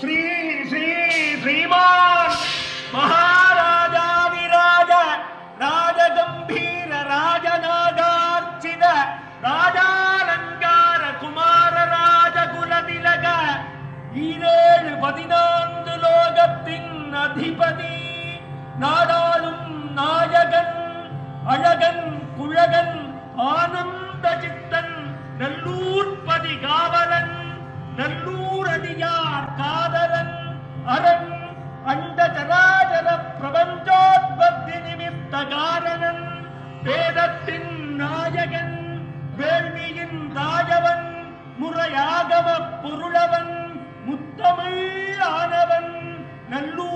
ஸ்ரீ ஸ்ரீ ஸ்ரீமான் மகாராஜாதிராஜ ராஜகம்பீர ராஜநாதார்ச்சித ராஜாலங்கார குமார ராஜகுல திலக ஈரேழு பதினான்கு லோகத்தின் அதிபதி நாடாளும் நாயகன் அழகன் குழகன் ஆனந்த சித்தன் நல்லூர்பதி காவல் அரண் அண்ட சராசர பிரபஞ்சோத்பத்தி நிமித்த காரணன் வேதத்தின் நாயகன் வேள்வியின் ராஜவன் முறையாகவ பொருளவன் முத்தமிழ் ஆனவன் நல்லூர்